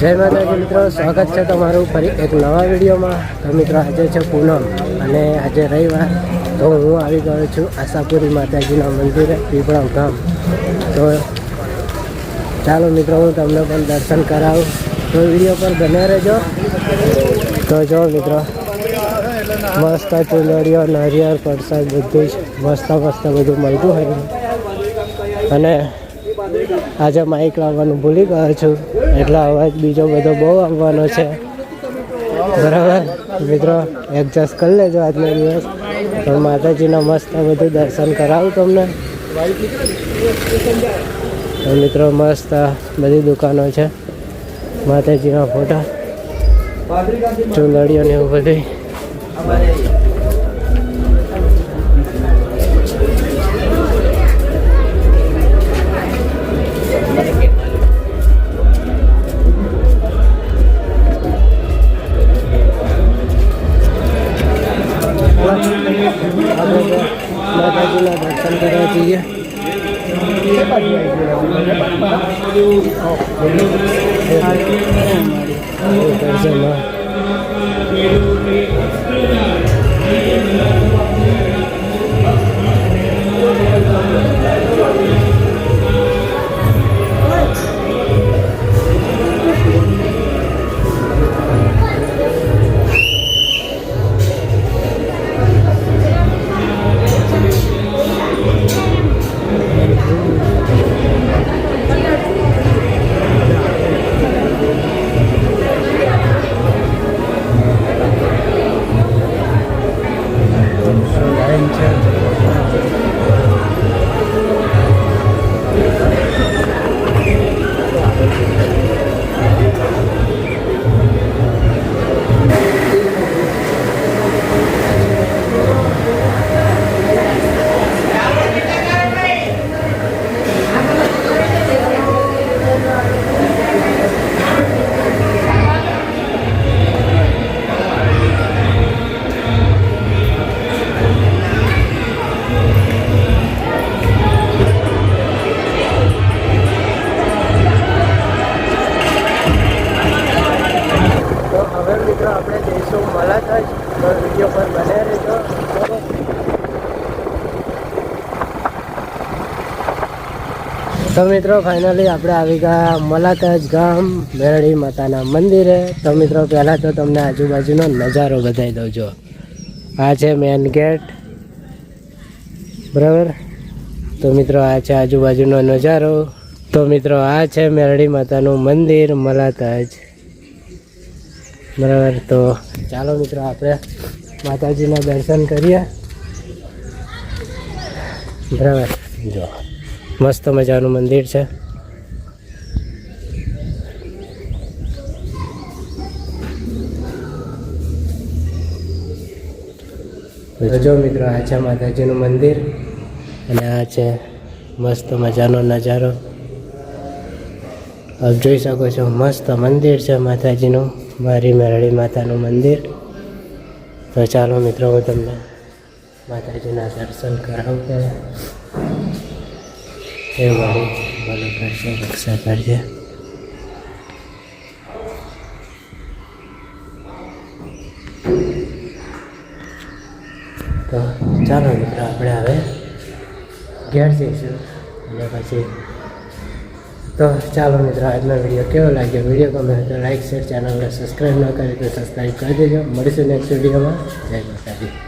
જય માતાજી મિત્રો, સ્વાગત છે તમારું ફરી એક નવા વિડીયોમાં. તો મિત્રો, આજે છે પૂનમ અને આજે રવિવાર, તો હું આવી ગયો છું આશાપુરી માતાજીના મંદિરે પીપળા ગામ તો ચાલો મિત્રો, હું તમને પણ દર્શન કરાવું. તો વીડિયો પર બને રહેજો. તો જો મિત્રો, મસ્ત ચુંદડીઓ, નારિયેળ પ્રસાદ બધું જ મસ્ત મસ્ત બધું મળતું હોય અને આજે માઇક લાવવાનું ભૂલી ગયો છું. એટલે અવાજ બીજો બધો બહુ આવવાનો છે. બરાબર? મિત્રો એડજસ્ટ કરી લેજો આજનો દિવસ. તો માતાજીના મસ્ત બધું દર્શન કરાવું તમને. મિત્રો, મસ્ત બધી દુકાનો છે. માતાજીના ફોટા. ચુંદડીઓ ને એવું બધું માતાજીના દર્શન કરવા જઈએ. દર્શનમાં. મિત્રો આપણે જઈશું મલાથજ તો વીડિયો પર બને રહેજો. તો મિત્રો ફાઇનલી આપણે આવી ગયા મલાથજ ગામ, મેરડી માતાના મંદિરે. તો મિત્રો, પહેલાં તો તમને આજુબાજુનો નજારો બતાવી દઉં જો. આ છે મેન ગેટ બરાબર? તો મિત્રો, આ છે આજુબાજુનો નજારો. તો મિત્રો, આ છે મેરડી માતાનું મંદિર મલાથજ બરાબર, તો ચાલો મિત્રો, આપણે માતાજીના દર્શન કરીએ. બરાબર, જો, મસ્ત મજાનું મંદિર છે. જો મિત્રો, આ છે માતાજીનું મંદિર અને આ છે મસ્ત મજાનો નજારો. આપ જોઈ શકો છો, મસ્ત મંદિર છે માતાજીનું. મારી મેરડી માતાનું મંદિર. તો ચાલો મિત્રો, હું તમને માતાજીના દર્શન કરાવું કે એ મારી, ભલું કરશે, રક્ષા કરજે. તો ચાલો મિત્રો, આપણે હવે ઘેર જઈશું અને પછી તો ચાલો મિત્રો, આજનો વીડિયો કેવો લાગ્યો? વીડિયો ગમે તો લાઇક શેર ચેનલને સબસ્ક્રાઈબ ન કરી તો સબસ્ક્રાઈબ કરી દેજો. મળીશું નેક્સ્ટ વિડીયોમાં. જય માતાજી.